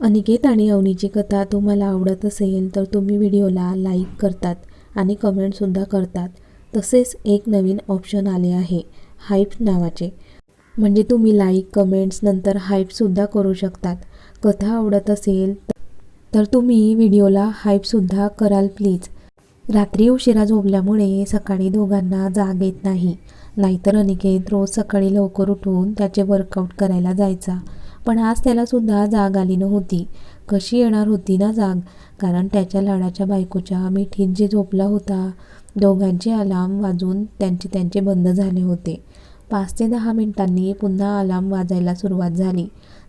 अनिकेत आणि अवनीची कथा तुम्हाला आवडत असेल तर तुम्ही व्हिडिओला लाईक करतात आणि कमेंटसुद्धा करतात. तसेच एक नवीन ऑप्शन आले आहे हाईप नावाचे. म्हणजे तुम्ही लाईक कमेंट्स नंतर हाईपसुद्धा करू शकतात. कथा आवडत असेल तर तुम्ही व्हिडिओला हाईपसुद्धा कराल प्लीज रात्री उशिरा झोपल्यामुळे सकाळी दोघांना जाग येत नाही. नाहीतर अनिकेत रोज सकाळी लवकर उठून त्याचे वर्कआउट करायला जायचा. पण आज त्यालासुद्धा जाग आली नव्हती. कशी येणार होती ना जाग? कारण त्याच्या लाडाच्या बायकोच्या मिठीत जे झोपला होता दोघांचे अलार्म वाजून त्यांचे त्यांचे बंद झाले होते. पाच ते दहा मिनिटांनी पुन्हा अलार्म वाजायला सुरुवात झाली.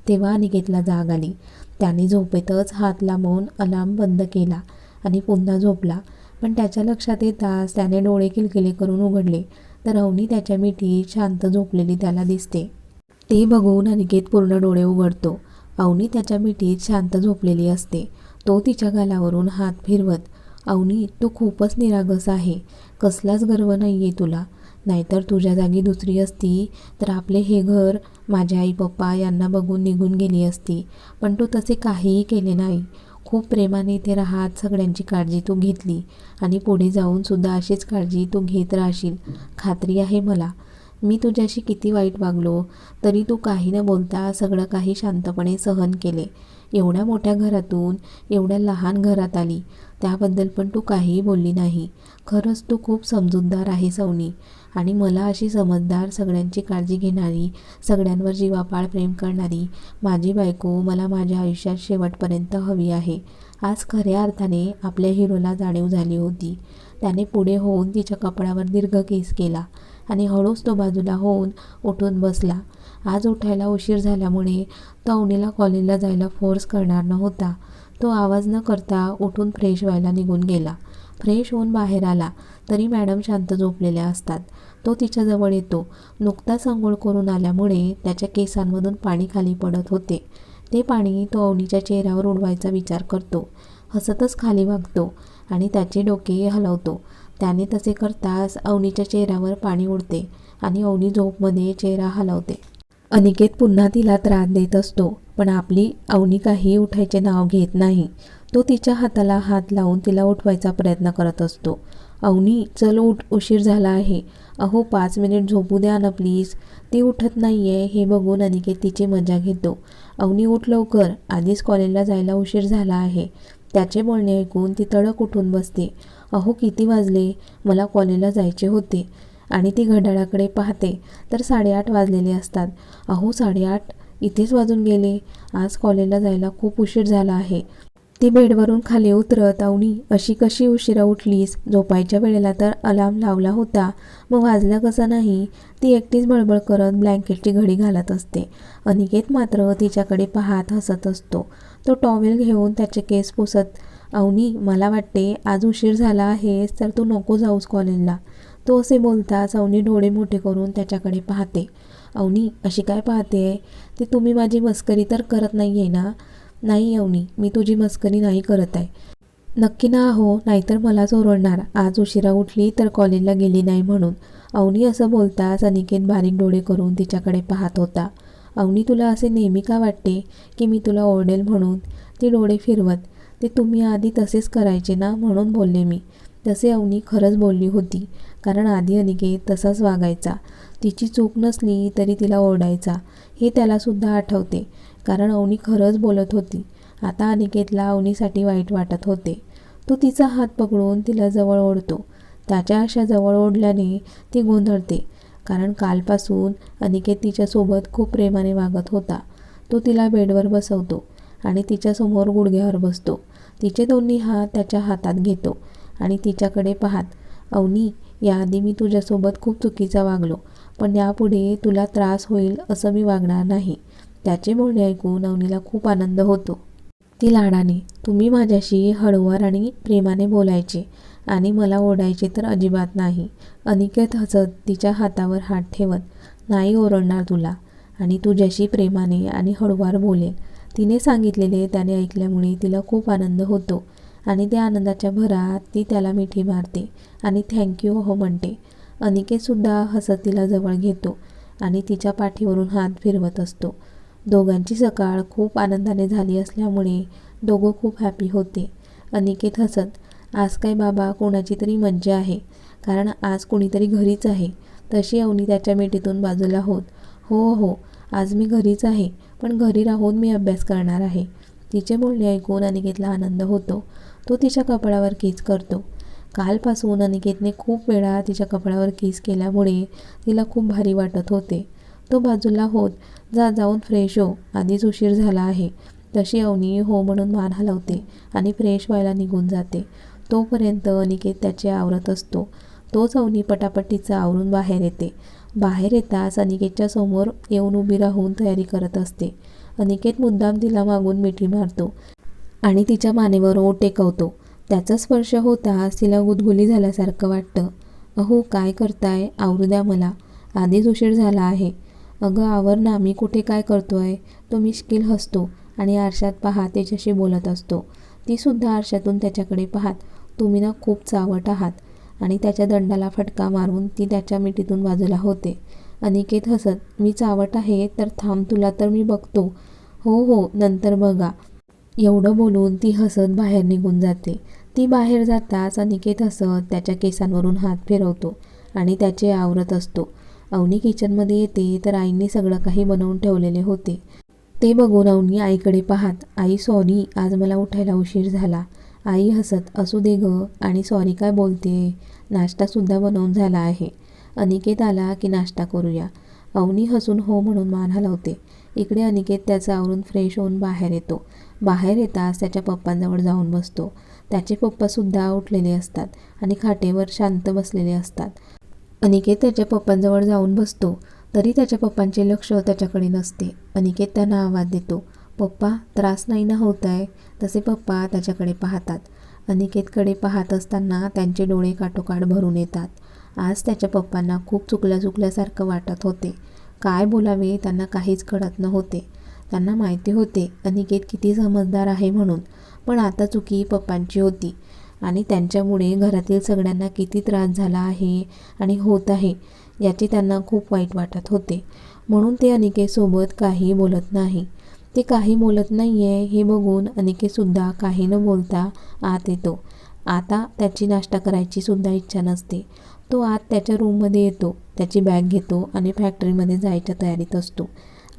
तेव्हा अनिकेतला जाग आली. त्याने झोपेतच हात लांबवून अलार्म बंद केला आणि पुन्हा झोपला. पण त्याच्या लक्षात येताच त्याने डोळे किलकिले करून उघडले. तर अवनी त्याच्या मिठी शांत झोपलेली त्याला दिसते. ते बघून अनिकेत पूर्ण डोळे उघडतो. अवनी त्याच्या मिठीत शांत झोपलेली असते. तो तिच्या गालावरून हात फिरवत अवनी तू खूपच निरागस आहे. कसलाच गर्व नाही आहे तुला. नाहीतर तुझ्या जागी दुसरी असती तर आपले हे घर माझ्या आई पप्पा यांना बघून निघून गेली असती. पण तू तसे काहीही केले नाही. खूप प्रेमाने इथे राहत सगळ्यांची काळजी तू घेतली आणि पुढे जाऊन सुद्धा अशीच काळजी तू घेत राहशील. खात्री आहे मला. मी तुझ्याशी किती वाईट वागलो तरी तू काही न बोलता सगळं काही शांतपणे सहन केले. एवढ्या मोठ्या घरातून एवढ्या लहान घरात आली. त्याबद्दल पण तू काहीही बोलली नाही. खरंच तू खूप समजूतदार आहे सवनी आणि मला अशी समजदार सगळ्यांची काळजी घेणारी सगळ्यांवर जीवापाळ प्रेम करणारी माझी बायको मला माझ्या आयुष्यात शेवटपर्यंत हवी आहे. आज खऱ्या अर्थाने आपल्या हिरोला जाणीव झाली होती. त्याने पुढे होऊन तिच्या कपड्यावर दीर्घ केस केला. आणि हळूच तो बाजूला होऊन उठून बसला. आज उठायला उशीर झाल्यामुळे तो अवनीला कॉलेजला जायला फोर्स करणार नव्हता. तो आवाज न करता उठून फ्रेश व्हायला निघून गेला. फ्रेश होऊन बाहेर आला तरी मॅडम शांत झोपलेल्या असतात. तो तिच्याजवळ येतो. नुकताच आंघोळ करून आल्यामुळे त्याच्या केसांमधून पाणी खाली पडत होते. ते पाणी तो अवनीच्या चेहऱ्यावर उडवायचा विचार करतो. हसतच खाली वागतो आणि त्याचे डोके हलवतो. त्याने तसे करताच अवनीच्या चेहऱ्यावर पाणी उडते आणि अवनी झोपमध्ये चेहरा हलवते. अनिकेत पुन्हा तिला त्रास देत असतो पण आपली अवनी काही उठायचे नाव घेत नाही. तो तिच्या हाताला हात लावून तिला उठवायचा प्रयत्न करत असतो. अवनी चल उठ उशीर झाला आहे. अहो पाच मिनिट झोपू द्या ना प्लीज. ती उठत नाही आहे हे बघून अनिकेत तिची मजा घेतो. अवनी उठ लवकर. आधीच कॉलेजला जायला उशीर झाला आहे. त्याचे बोलणे ऐकून ती तडक उठून बसते अहो किती वाजले? मला कॉलेजला जायचे होते आणि ती घड्याळाकडे पाहते. तर साडेआठ वाजलेले असतात. अहो साडेआठ? इथेच वाजून गेले. आज कॉलेजला जायला खूप उशीर झाला आहे. ती बेडवरून खाली उतरत अवणी अशी कशी उशिरा उठलीस? झोपायच्या वेळेला तर अलार्म लावला होता. मग वाजला कसा नाही? ती एकटीच बळबळ करत ब्लँकेटची घडी घालत असते. अनिकेत मात्र तिच्याकडे पाहत हसत असतो. तो टॉवेल घेऊन त्याचे केस पुसत अवनी मला वाटते आज उशीर झाला आहेस तर तू नको जाऊस कॉलेजला. तो असे बोलताच अवनी डोळे मोठे करून त्याच्याकडे पाहते. अवनी अशी काय पाहते? ती तुम्ही माझी मस्करी तर करत नाही आहे ना? नाही अवनी मी तुझी मस्करी नाही करत आहे. नक्की ना हो नाहीतर मलाच ओरडणार. आज उशिरा उठली तर कॉलेजला गेली नाही म्हणून. अवनी असं बोलताच अनिकेत बारीक डोळे करून तिच्याकडे पाहत होता. अवनी तुला असे नेहमी का वाटते की मी तुला ओरडेल म्हणून? ती डोळे फिरवत ते तुम्ही आधी तसेच करायचे ना? म्हणून बोलले मी. तसे अवनी खरंच बोलली होती कारण आधी अनिकेत तसाच वागायचा. तिची चूक नसली तरी तिला ओरडायचा. हे त्यालासुद्धा आठवते कारण अवनी खरंच बोलत होती. आता अनिकेतला अवनीसाठी वाईट वाटत होते. तो तिचा हात पकडून तिला जवळ ओढतो. त्याच्या अशा जवळ ओढल्याने ती गोंधळते. कारण कालपासून अनिकेत तिच्यासोबत खूप प्रेमाने वागत होता. तो तिला बेडवर बसवतो आणि तिच्यासमोर गुडघ्यावर बसतो. तिचे दोन्ही हात त्याच्या हातात घेतो आणि तिच्याकडे पाहत अवनी याआधी मी तुझ्यासोबत खूप चुकीचा वागलो पण यापुढे तुला त्रास होईल असं मी वागणार नाही. त्याचे बोलणे ऐकून अवनीला खूप आनंद होतो. ती लाडाने तुम्ही माझ्याशी हळूवार आणि प्रेमाने बोलायचे. आणि मला ओढायचे तर अजिबात नाही. अनिकेत हसत तिच्या हातावर हात ठेवत नाही ओरडणार तुला. आणि तुझ्याशी प्रेमाने आणि हळूवार बोलेल तिने सांगितलेले त्याने ऐकल्यामुळे तिला खूप आनंद होतो आणि त्या आनंदाच्या भरात ती त्याला मिठी मारते आणि थँक्यू हो म्हणते. अनिकेतसुद्धा हसत तिला जवळ घेतो आणि तिच्या पाठीवरून हात फिरवत असतो. दोघांची सकाळ खूप आनंदाने झाली असल्यामुळे दोघं खूप हॅपी होते. अनिकेत हसत आज काय बाबा कोणाची तरी मज्जा आहे. कारण आज कोणीतरी घरीच आहे. तशी अवनी त्याच्या मिठीतून बाजूला होत. हो हो आज मी घरीच आहे. पण घरी राहून मी अभ्यास करणार आहे. तिचे बोलणे ऐकून अनिकेतला आनंद होतो. तो तिच्या कपाळावर किस करतो. कालपासून अनिकेतने खूप वेळा तिच्या कपाळावर किस केल्यामुळे तिला खूप भारी वाटत होते. तो बाजूला होत जा जाऊन फ्रेश हो. आधीच उशीर झाला आहे. तशी अवनी हो म्हणून मान हलवते आणि फ्रेश व्हायला निघून जाते. तोपर्यंत अनिकेत त्याचे आवरत असतो. तोच अवनी पटापटीचं आवरून बाहेर येते. बाहेर येताच अनिकेतच्या समोर येऊन उभी राहून तयारी करत असते. अनिकेत मुद्दाम तिला मागून मिठी मारतो आणि तिच्या मानेवर ओ टेकवतो त्याचा स्पर्श होताच तिला गुदगुली झाल्यासारखं वाटतं. अहो काय करताय? आवरू द्या मला. आधीच उशीर झाला आहे. अगं आवर ना मी कुठे काय करतोय? तो मिश्किल हसतो आणि आरशात पाहत त्याच्याशी बोलत असतो. तीसुद्धा आरशातून त्याच्याकडे पाहात तुम्ही ना खूप चावट आहात. आणि त्याच्या दंडाला फटका मारून ती त्याच्या मिठीतून बाजूला होते. अनिकेत हसत मी चावट आहे तर थांब तुला तर मी बघतो. हो हो नंतर बघा. एवढं बोलून ती हसत बाहेर निघून जाते. ती बाहेर जाताच अनिकेत हसत त्याच्या केसांवरून हात फिरवतो आणि त्याचे आवरत असतो. अवनी किचनमध्ये येते तर आईंनी सगळं काही बनवून ठेवलेले होते. ते बघून अवनी आईकडे पाहत आई सॉरी आज मला उठायला उशीर झाला. आई हसत असू दे ग आणि सॉरी काय बोलते? नाश्तासुद्धा बनवून झाला आहे. अनिकेत आला की नाश्ता करूया. अवनी हसून हो म्हणून मान हलवते. इकडे अनिकेत त्याचं आवरून फ्रेश होऊन बाहेर येतो. बाहेर येताच त्याच्या पप्पांजवळ जाऊन बसतो. त्याचे पप्पासुद्धा उठलेले असतात आणि खाटेवर शांत बसलेले असतात. अनिकेत त्याच्या पप्पांजवळ जाऊन बसतो. तरी त्याच्या पप्पांचे लक्ष त्याच्याकडे नसते. अनिकेत त्यांना आवाज देतो. पप्पा त्रास नाही ना होत आहे तसे पप्पा त्याच्याकडे पाहतात. अनिकेतकडे पाहत असताना त्यांचे डोळे काठोकाठ भरून येतात. आज त्याच्या पप्पांना खूप चुकल्या चुकल्यासारखं वाटत होते. काय बोलावे त्यांना काहीच कळत नव्हते. त्यांना माहिती होते अनिकेत किती समजदार आहे म्हणून पण आता चुकी पप्पांची होती आणि त्यांच्यामुळे घरातील सगळ्यांना किती त्रास झाला आहे आणि होत आहे याचे त्यांना खूप वाईट वाटत होते. म्हणून ते अनिकेतसोबत काही बोलत नाही. ते काही बोलत नाही आहे हे बघून अनिकेतसुद्धा काही न बोलता आत येतो. आता त्याची नाश्ता करायची सुद्धा इच्छा नसते. तो आत त्याच्या रूममध्ये येतो त्याची बॅग घेतो आणि फॅक्टरीमध्ये जायच्या तयारीत असतो.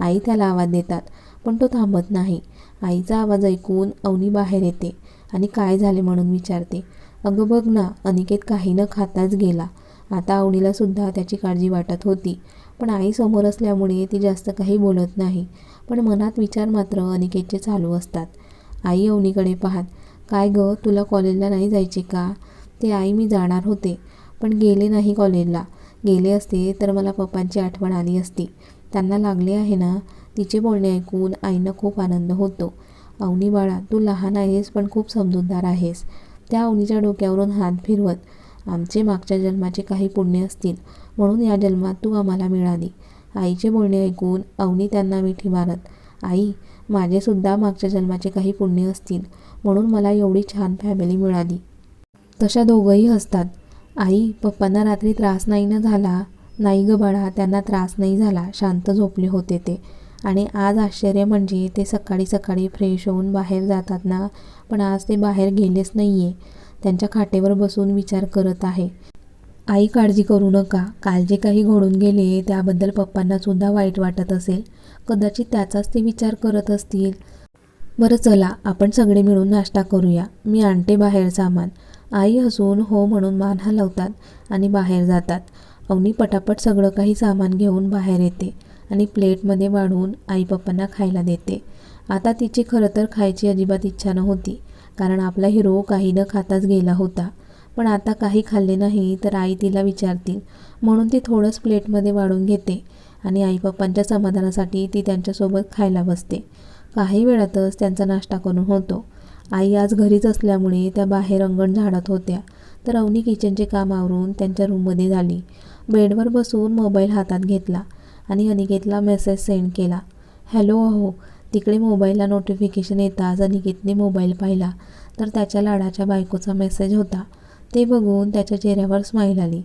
आई त्याला आवाज देतात पण तो थांबत नाही. आईचा आवाज ऐकून अवनी बाहेर येते आणि काय झाले म्हणून विचारते. अगं बघ ना अनिकेत काही न खाताच गेला. आता अवनीला सुद्धा त्याची काळजी वाटत होती पण आई समोर असल्यामुळे ती जास्त काही बोलत नाही. पण मनात विचार मात्र अनिकेतचे चालू असतात. आई अवनीकडे पाहत काय गं तुला कॉलेजला नाही जायचे का? ते आई मी जाणार होते पण गेले नाही कॉलेजला. गेले असते तर मला पप्पांची आठवण आली असती. त्यांना लागले आहे ना? तिचे बोलणे ऐकून आईनं खूप आनंद होतो. अवनी बाळा तू लहान आहेस पण खूप समजूतदार आहेस त्या अवनीच्या डोक्यावरून हात फिरवत आमचे मागच्या जन्माचे काही पुण्य असतील म्हणून या जन्मात तू आम्हाला मिळाली. आईचे बोलणे ऐकून अवनी त्यांना मिठी मारत आई माझेसुद्धा मागच्या जन्माचे काही पुण्य असतील म्हणून मला एवढी छान फॅमिली मिळाली. तशा दोघंही हसतात. आई पप्पांना रात्री त्रास नाही ना झाला? नाही ग बाळा त्यांना त्रास नाही झाला शांत झोपले होते ते. आणि आज आश्चर्य म्हणजे ते सकाळी सकाळी फ्रेश होऊन बाहेर जातात ना पण आज ते बाहेर गेलेच नाही आहे त्यांच्या खाटेवर बसून विचार करत आहे. आई काळजी करू नका. काल जे काही घडून गेले त्याबद्दल पप्पांना सुद्धा वाईट वाटत असेल. कदाचित त्याचाच ते विचार करत असतील. बरं चला आपण सगळे मिळून नाश्ता करूया. मी आणते बाहेर सामान. आई हसून हो म्हणून मान हलवतात आणि बाहेर जातात. अवनी पटापट सगळं काही सामान घेऊन बाहेर येते आणि प्लेटमध्ये वाढून आई पप्पांना खायला देते. आता तिची खरं तर खायची अजिबात इच्छा नव्हती कारण आपला हिरो काही न खाताच गेला होता. पण आता काही खाल्ले नाही तर आई तिला विचारतील. म्हणून ती थोडंच प्लेटमध्ये वाढून घेते आणि आई पप्पांच्या समाधानासाठी ती त्यांच्यासोबत खायला बसते. काही वेळातच त्यांचा नाश्ता करून होतो. आई आज घरीच असल्यामुळे त्या बाहेर अंगण झाडत होत्या. तर अवनी किचनचे काम आवरून त्यांच्या रूममध्ये झाली. बेडवर बसून मोबाईल हातात घेतला आणि अनिकेतला मेसेज सेंड केला. हॅलो अहो तिकडे मोबाईलला नोटिफिकेशन येताच अनिकेतने मोबाईल पाहिला. तर त्याच्या लाडाच्या बायकोचा मेसेज होता. ते बघून त्याच्या चेहऱ्यावर स्माईल आली.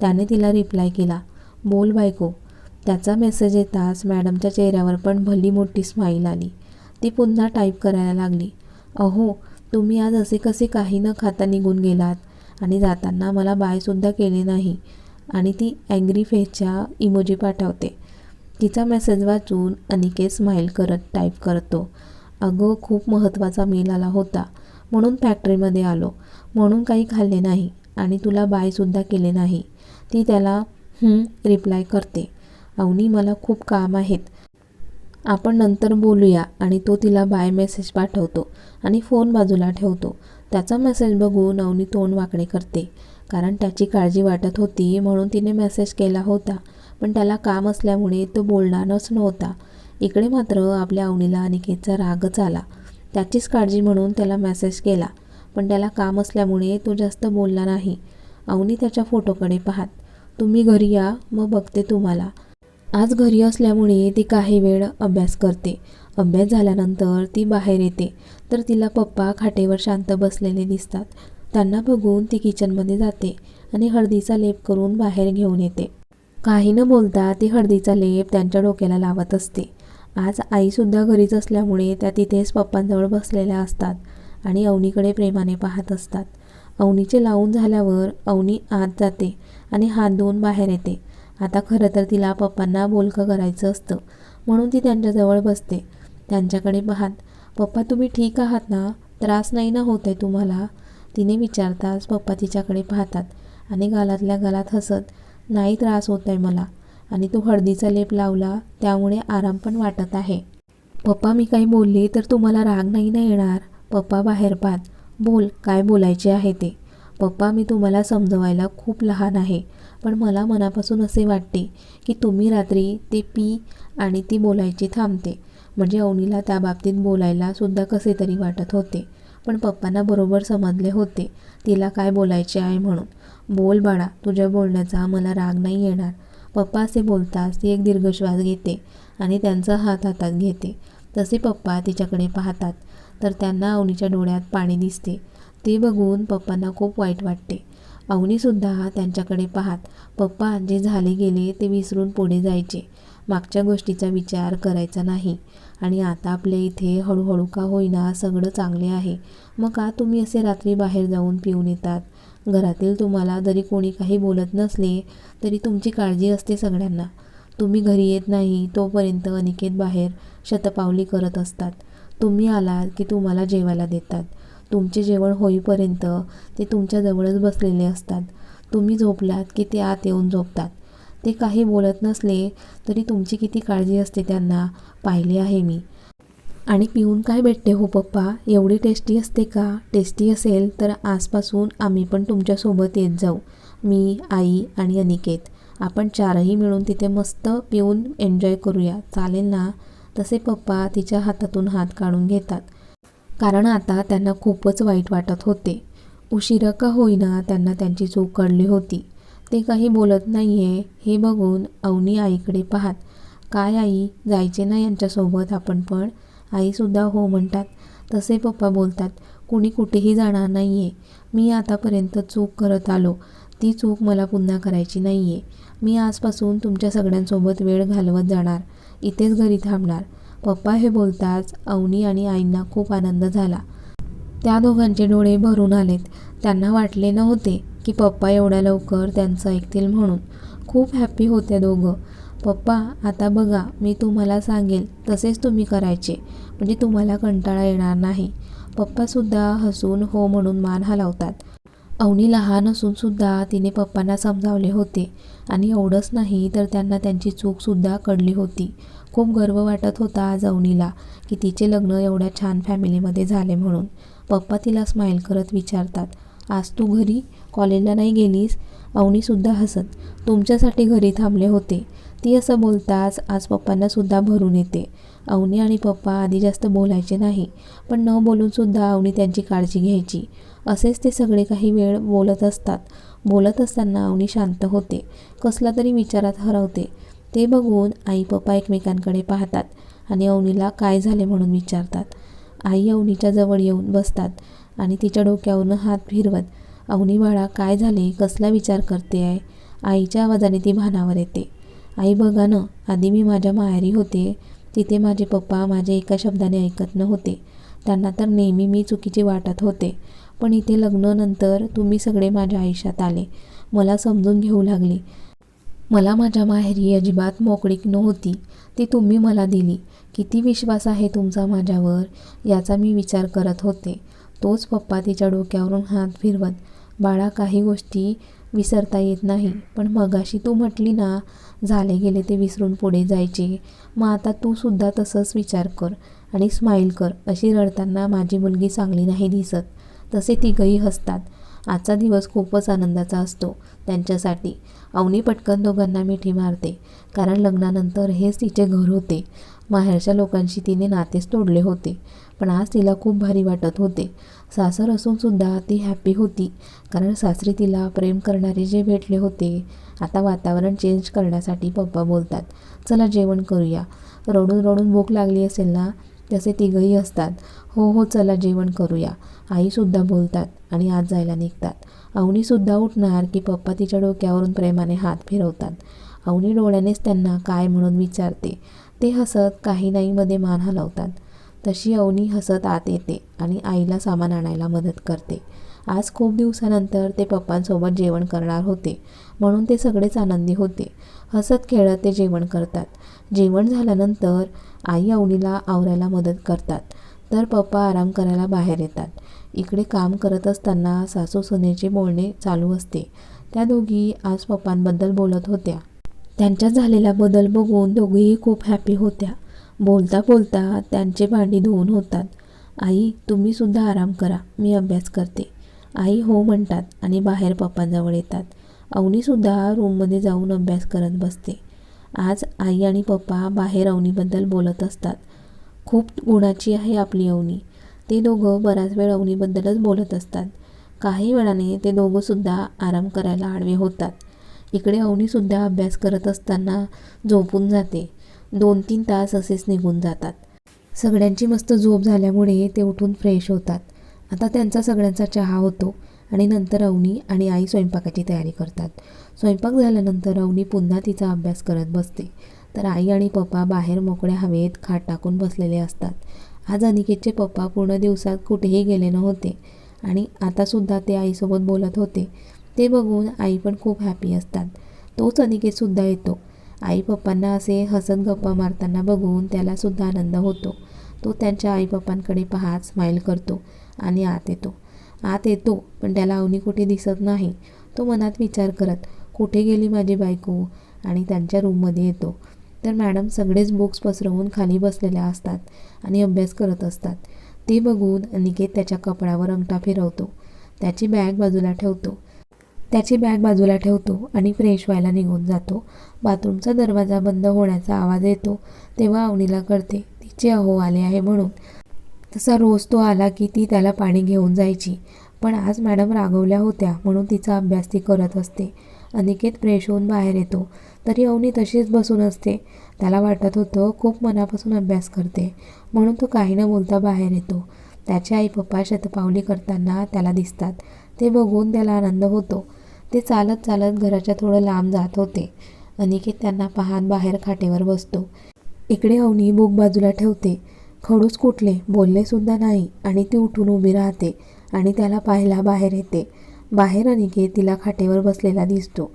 त्याने तिला रिप्लाय केला बोल बायको. त्याचा मेसेज येताच मॅडमच्या चेहऱ्यावर पण भली मोठी स्माईल आली. ती पुन्हा टाईप करायला लागली अहो तुम्ही आज असे कसे काही न खाता निघून गेलात आणि जाताना मला बायसुद्धा केले नाही. आणि ती अँग्री फेसच्या इमोजी पाठवते. तिचा मेसेज वाचून अनिकेत स्माईल करत टाईप करतो. अगं खूप महत्त्वाचा मेल आला होता. म्हणून फॅक्टरीमध्ये आलो. म्हणून काही खाल्ले नाही आणि तुला बायसुद्धा केले नाही. ती त्याला रिप्लाय करते. अवनी मला खूप काम आहेत. आपण नंतर बोलूया आणि तो तिला बाय मेसेज पाठवतो आणि फोन बाजूला ठेवतो. त्याचा मेसेज बघून अवनी तोंड वाकडे करते. कारण त्याची काळजी वाटत होती म्हणून तिने मेसेज केला होता. पण त्याला काम असल्यामुळे तो बोलणारच नव्हता. इकडे मात्र आपल्या अवनीला अनिकेतचा रागच आला. त्याचीच काळजी म्हणून त्याला मेसेज केला. पण त्याला काम असल्यामुळे तो जास्त बोलला नाही. अवनी त्याच्या फोटोकडे पाहत तुम्ही घरी या मग बघते तुम्हाला. आज घरी असल्यामुळे ती काही वेळ अभ्यास करते. अभ्यास झाल्यानंतर ती बाहेर येते. तर तिला पप्पा खाटेवर शांत बसलेले दिसतात. त्यांना बघून ती किचनमध्ये जाते आणि हळदीचा लेप करून बाहेर घेऊन येते. काही न बोलता ती हळदीचा लेप त्यांच्या डोक्याला लावत असते. आज आईसुद्धा घरीच असल्यामुळे त्या तिथेच पप्पांजवळ बसलेल्या असतात आणि अवनीकडे प्रेमाने पाहत असतात. अवनीचे लावून झाल्यावर अवनी आत जाते आणि हात धुवून बाहेर येते. आता खरं तर तिला पप्पांना बोलकं करायचं असतं म्हणून ती त्यांच्याजवळ बसते. त्यांच्याकडे पाहत पप्पा तुम्ही ठीक आहात ना? त्रास नाही ना होत आहे तुम्हाला? तिने विचारताच पप्पा तिच्याकडे पाहतात आणि गालातल्या गालात हसत नाही त्रास होत आहे मला. आणि तो हळदीचा लेप लावला. त्यामुळे आराम पण वाटत आहे. पप्पा मी काही बोलले तर तुम्हाला राग नाही ना येणार? पप्पा बाहेर पाहत बोल काय बोलायचे आहे ते? पप्पा मी तुम्हाला समजवायला खूप लहान आहे पण मला मनापासून असे वाटते की तुम्ही रात्री ते पी आणि ती बोलायची थांबते. म्हणजे अवनीला त्या बाबतीत बोलायला सुद्धा कसे तरी वाटत होते. पण पप्पांना बरोबर समजले होते. तिला काय बोलायचे आहे म्हणून. बोल बाळा तुझ्या बोलण्याचा मला राग नाही येणार. पप्पा असे बोलताच ती एक दीर्घ श्वास घेते आणि त्यांचा हात हातात घेते. तसे पप्पा तिच्याकडे पाहतात. तर त्यांना अवनीच्या डोळ्यात पाणी दिसते. ते बघून पप्पांना खूप वाईट वाटते. अवनीसुद्धा त्यांच्याकडे पाहत पप्पा जे झाले गेले ते विसरून पुढे जायचे. मागच्या गोष्टीचा विचार करायचा नाही. आणि आता आपल्या इथे हळूहळू का होईना सगळं चांगले आहे. मग का तुम्ही असे रात्री बाहेर जाऊन पिऊन येतात? घरातील तुम्हाला जरी कोणी काही बोलत नसले तरी तुमची काळजी असते सगळ्यांना. तुम्ही घरी येत नाही तोपर्यंत अनिकेत बाहेर शतपावली करत असतात. तुम्ही आलात की तुम्हाला जेवायला देतात. तुमचे जेवण होईपर्यंत ते तुमच्याजवळच बसलेले असतात. तुम्ही झोपलात की ते आत येऊन झोपतात. ते काही बोलत नसले तरी तुमची किती काळजी असते त्यांना पाहिले आहे मी. आणि पिऊन काय भेटते हो पप्पा? एवढी टेस्टी असते का? टेस्टी असेल तर आजपासून आम्ही पण तुमच्यासोबत येत जाऊ. मी आई आणि अनिकेत. आपण चारही मिळून तिथे मस्त पिऊन एन्जॉय करूया. चालेल ना? तसे पप्पा तिच्या हातातून हात काढून घेतात. कारण आता त्यांना खूपच वाईट वाटत होते. उशिरा का होईना त्यांना त्यांची चूक कळली होती. ते काही बोलत नाही आहे हे बघून अवनी आईकडे पाहत काय आई जायचे ना यांच्यासोबत आपण पण? आईसुद्धा हो म्हणतात. तसे पप्पा बोलतात कुणी कुठेही जाणार नाही आहे मी आतापर्यंत चूक करत आलो. ती चूक मला पुन्हा करायची नाही आहे मी आजपासून तुमच्या सगळ्यांसोबत वेळ घालवत जाणार. इथेच घरी थांबणार. पप्पा हे बोलताच अवनी आणि आईंना खूप आनंद झाला. त्या दोघांचे डोळे भरून आलेत. त्यांना वाटले नव्हते की पप्पा एवढ्या लवकर त्यांचं ऐकतील म्हणून. खूप हॅप्पी होते दोघं. पप्पा आता बघा मी तुम्हाला सांगेल तसेच तुम्ही करायचे. म्हणजे तुम्हाला कंटाळा येणार नाही. पप्पासुद्धा हसून हो म्हणून मान हलवतात. अवनी लहान असूनसुद्धा तिने पप्पांना समजावले होते. आणि एवढंच नाही तर त्यांना त्यांची चूकसुद्धा कळली होती. खूप गर्व वाटत होता आज अवनीला की तिचे लग्न एवढ्या छान फॅमिलीमध्ये झाले म्हणून. पप्पा तिला स्माईल करत विचारतात आज तू घरी? कॉलेजला नाही गेलीस? अवनीसुद्धा हसत तुमच्यासाठी घरी थांबले होते. ती असं बोलताच आज पप्पांनासुद्धा भरून येते. अवनी आणि पप्पा आधी जास्त बोलायचे नाही पण न बोलूनसुद्धा अवनी त्यांची काळजी घ्यायची. असेच ते सगळे काही वेळ बोलत असतात. बोलत असताना अवनी शांत होते. कसला तरी विचारात हरवते. ते बघून आई पप्पा एकमेकांकडे पाहतात आणि अवनीला काय झाले म्हणून विचारतात. आई अवनीच्या जवळ येऊन बसतात आणि तिच्या डोक्यावरून हात फिरवत अवनी बाळा काय झाले? कसला विचार करते आहे आईच्या आवाजाने ती भानावर येते. आई बघा ना आधी मी माझ्या माहेरी होते. तिथे माझे पप्पा माझे एका शब्दाने ऐकत नव्हते. त्यांना तर नेहमी मी चुकीचे वाटत होते. पण इथे लग्नानंतर तुम्ही सगळे माझ्या आयुष्यात आले. मला समजून घेऊ लागले. मला माझ्या माहेरी अजिबात मोकळीक नव्हती. ती तुम्ही मला दिली. किती विश्वास आहे तुमचा माझ्यावर याचा मी विचार करत होते. तोच पप्पा तिच्या डोक्यावरून हात फिरवत बाळा काही गोष्टी विसरता येत नाही. पण मगाशी तू म्हटली ना झाले गेले ते विसरून पुढे जायचे. मग आता तू सुद्धा तसंच विचार कर आणि स्माईल कर अशी रडताना माझी मुलगी चांगली नाही दिसत. तसे तिघही हसतात. आजचा दिवस खूपच आनंदाचा असतो त्यांच्यासाठी. अवनी पटकन दोघांना मिठी मारते कारण लग्नानंतर हेच तिचे घर होते. माहेरच्या लोकांशी तिने नातेच तोडले होते. पण आज तिला खूप भारी वाटत होते. सासर असूनसुद्धा ती हॅपी होती कारण सासरी तिला प्रेम करणारे जे भेटले होते आता वातावरण चेंज करण्यासाठी पप्पा बोलतात चला जेवण करूया. रडून रडून भूक लागली असेल ना तसे तिघही असतात हो हो चला जेवण करूया. आईसुद्धा बोलतात आणि आज जायला निघतात. अवनीसुद्धा उठणार की पप्पा तिच्या डोक्यावरून प्रेमाने हात फिरवतात. अवनी डोळ्यानेच त्यांना काय म्हणून विचारते ते हसत काही नाहीमध्ये मान हलवतात. तशी अवनी हसत आत येते आणि आईला सामान आणायला मदत करते. आज खूप दिवसानंतर ते पप्पांसोबत जेवण करणार होते म्हणून ते सगळेच आनंदी होते. हसत खेळत ते जेवण करतात. जेवण झाल्यानंतर आई अवनीला आवरायला मदत करतात. तर पप्पा आराम करायला बाहेर येतात. इकडे काम करत असताना सासू सुनेचे बोलणे चालू असते. त्या दोघी आज पप्पांबद्दल बोलत होत्या. त्यांच्यात झालेला बदल बघून दोघीही खूप हॅपी होत्या. बोलता बोलता त्यांचे भांडी धुवून होतात. आई तुम्हीसुद्धा आराम करा मी अभ्यास करते. आई हो म्हणतात आणि बाहेर पप्पांजवळ येतात. अवनीसुद्धा रूममध्ये जाऊन अभ्यास करत बसते. आज आई आणि पप्पा बाहेर अवनीबद्दल बोलत असतात. खूप गुणाची आहे आपली अवनी. ते दोघं बराच वेळ अवनीबद्दलच बोलत असतात. काही वेळाने ते दोघंसुद्धा आराम करायला आडवे होतात. इकडे अवनीसुद्धा अभ्यास करत असताना झोपून जाते. दोन तीन तास असेच निघून जातात. सगळ्यांची मस्त झोप झाल्यामुळे ते उठून फ्रेश होतात. आता त्यांचा सगळ्यांचा चहा होतो आणि नंतर अवनी आणि आई स्वयंपाकाची तयारी करतात. स्वयंपाक झाल्यानंतर अवनी पुन्हा तिचा अभ्यास करत बसते. तर आई आणि पप्पा बाहेर मोकळ्या हवेत खाट टाकून बसलेले असतात. आज अनिकेतचे पप्पा पूर्ण दिवसात कुठेही गेले नव्हते आणि आतासुद्धा ते आईसोबत बोलत होते. ते बघून आई पण खूप हॅपी असतात. तोच अनिकेतसुद्धा येतो. आई पप्पांना असे हसत गप्पा मारताना बघून त्यालासुद्धा आनंद होतो. तो त्यांच्या आई पप्पांकडे पाहत स्माईल करतो आणि आत येतो. आत येतो पण त्याला अवनी कुठे दिसत नाही. तो मनात विचार करत कुठे गेली माझी बायको? आणि त्यांच्या रूममध्ये येतो. तर मॅडम सगळेच बुक्स पसरवून खाली बसलेल्या असतात आणि अभ्यास करत असतात. ते बघून अनिकेत त्याच्या कपड्यावर अंगठा फिरवतो. त्याची बॅग बाजूला ठेवतो. त्याची बॅग बाजूला ठेवतो आणि फ्रेश व्हायला निघून जातो. बाथरूमचा दरवाजा बंद होण्याचा आवाज येतो. तेव्हा अवनीला कळते तिचे अहो आले आहे म्हणून. तसा रोज तो आला की ती त्याला पाणी घेऊन जायची. पण आज मॅडम रागवल्या होत्या म्हणून तिचा अभ्यास ती करत असते. अनिकेत फ्रेश होऊन बाहेर येतो. तरी अवनी तशीच बसून असते. त्याला वाटत होतं खूप मनापासून अभ्यास करते. म्हणून तो काही न बोलता बाहेर येतो. त्याचे आई पप्पा शतपावली करताना त्याला दिसतात. ते बघून त्याला आनंद होतो. ते चालत चालत घराच्या थोडं लांब जात होते. अनिकेत त्यांना पाहत बाहेर खाटेवर बसतो. इकडे अवनी बुक बाजूला ठेवते. खडूस कुठले? बोलले सुद्धा नाही आणि ती उठून उभी राहते आणि त्याला पाहायला बाहेर येते. बाहेर अनिकेत तिला खाटेवर बसलेला दिसतो.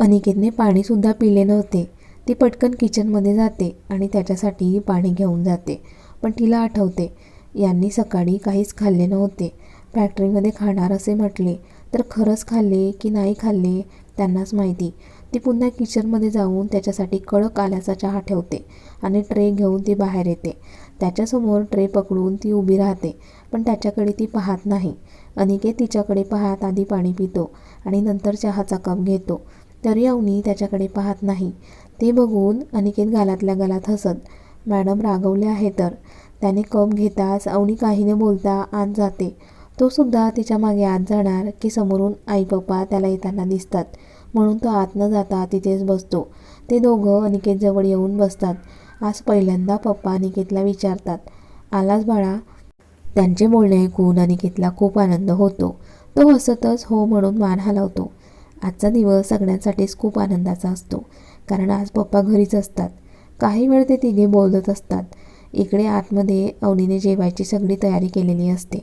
अनिकेतने पाणीसुद्धा पिले नव्हते. ती पटकन किचनमध्ये जाते आणि त्याच्यासाठी पाणी घेऊन जाते. पण तिला आठवते यांनी सकाळी काहीच खाल्ले नव्हते. फॅक्टरीमध्ये खाणार असे म्हटले. तर खरंच खाल्ले की नाही खाल्ले त्यांनाच माहिती. ती पुन्हा किचनमध्ये जाऊन त्याच्यासाठी कडक आल्याचा चहा ठेवते आणि ट्रे घेऊन ती बाहेर येते. त्याच्यासमोर ट्रे पकडून ती उभी राहते पण त्याच्याकडे ती पाहत नाही. अनिकेत तिच्याकडे पाहत आधी पाणी पितो आणि नंतर चहाचा कप घेतो. तरी अवनी त्याच्याकडे पाहत नाही. ते बघून अनिकेत गालातल्या गालात हसत मॅडम रागवले आहे तर. त्याने कप घेताच अवनी काही न बोलता आत जाते. तो सुद्धा तिच्यामागे आत जाणार की समोरून आई पप्पा त्याला येताना दिसतात. म्हणून तो आत न जाता तिथेच बसतो. ते दोघं अनिकेत जवळ येऊन बसतात. आज पहिल्यांदा पप्पा अनिकेतला विचारतात. आलाच बाळा? त्यांचे बोलणे ऐकून अनिकेतला खूप आनंद होतो. तो हसतच हो म्हणून मान हलवतो. आजचा दिवस सगळ्यांसाठीच खूप आनंदाचा असतो कारण आज पप्पा घरीच असतात. काही वेळ ते तिघे बोलत असतात. इकडे आतमध्ये अवनीने जेवायची सगळी तयारी केलेली असते.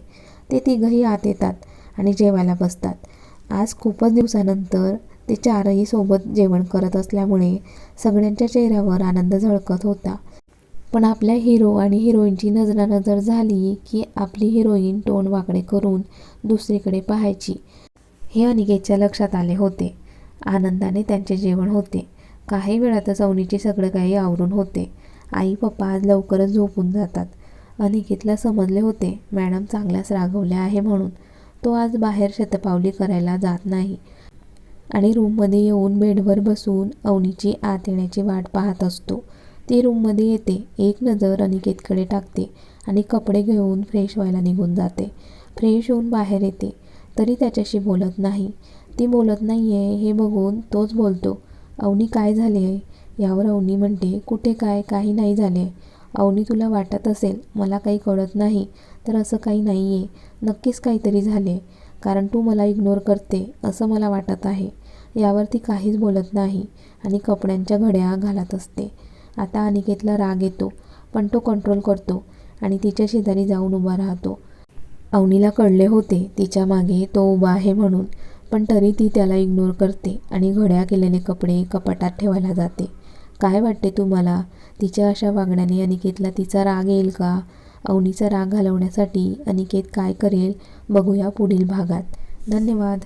ते तिघंही आत येतात आणि जेवायला बसतात. आज खूपच दिवसानंतर ते चारही सोबत जेवण करत असल्यामुळे सगळ्यांच्या चेहऱ्यावर आनंद झळकत होता. पण आपल्या हिरो आणि हिरोईनची नजरानजर झाली की आपली हिरोईन तोंड वाकडे करून दुसरीकडे पाहायची. हे अनिकेतच्या लक्षात आले होते. आनंदाने त्यांचे जेवण होते. काही वेळातच अवनीचे सगळं काही आवरून होते. आई पप्पा आज लवकरच झोपून जातात. अनिकेतला समजले होते मॅडम चांगल्याच रागवल्या आहे म्हणून. तो आज बाहेर शतपावली करायला जात नाही. आणि रूममध्ये येऊन बेडवर बसून अवनीची आत येण्याची वाट पाहत असतो. ती रूममध्ये येते एक नजर अनिकेतकडे टाकते आणि कपडे घेऊन फ्रेश व्हायला निघून जाते. फ्रेश होऊन बाहेर येते. तरी त्याच्याशी बोलत नाही. ती बोलत नाही आहे हे बघून तोच बोलतो अवनी काय झाले आहे यावर अवनी म्हणते कुठे काय? काही नाही झाले अवनी तुला वाटत असेल मला काही कळत नाही तर असं काही नाही आहे नक्कीच काहीतरी झाले कारण तू मला इग्नोर करते असं मला वाटत आहे. यावर ती काहीच बोलत नाही आणि कपड्यांच्या घड्या घालत असते. आता अनिकेतला राग येतो पण तो कंट्रोल करतो आणि तिच्या शेजारी जाऊन उभा राहतो. अवनीला कळले होते तिच्यामागे तो उभा आहे म्हणून पण तरी ती त्याला इग्नोर करते आणि घड्या केलेले कपडे कपाटात ठेवायला जाते. काय वाटते तुम्हाला? तिच्या अशा वागण्याने अनिकेतला तिचा राग येईल का? अवनीचा राग घालवण्यासाठी अनिकेत काय करेल? बघूया पुढील भागात. धन्यवाद.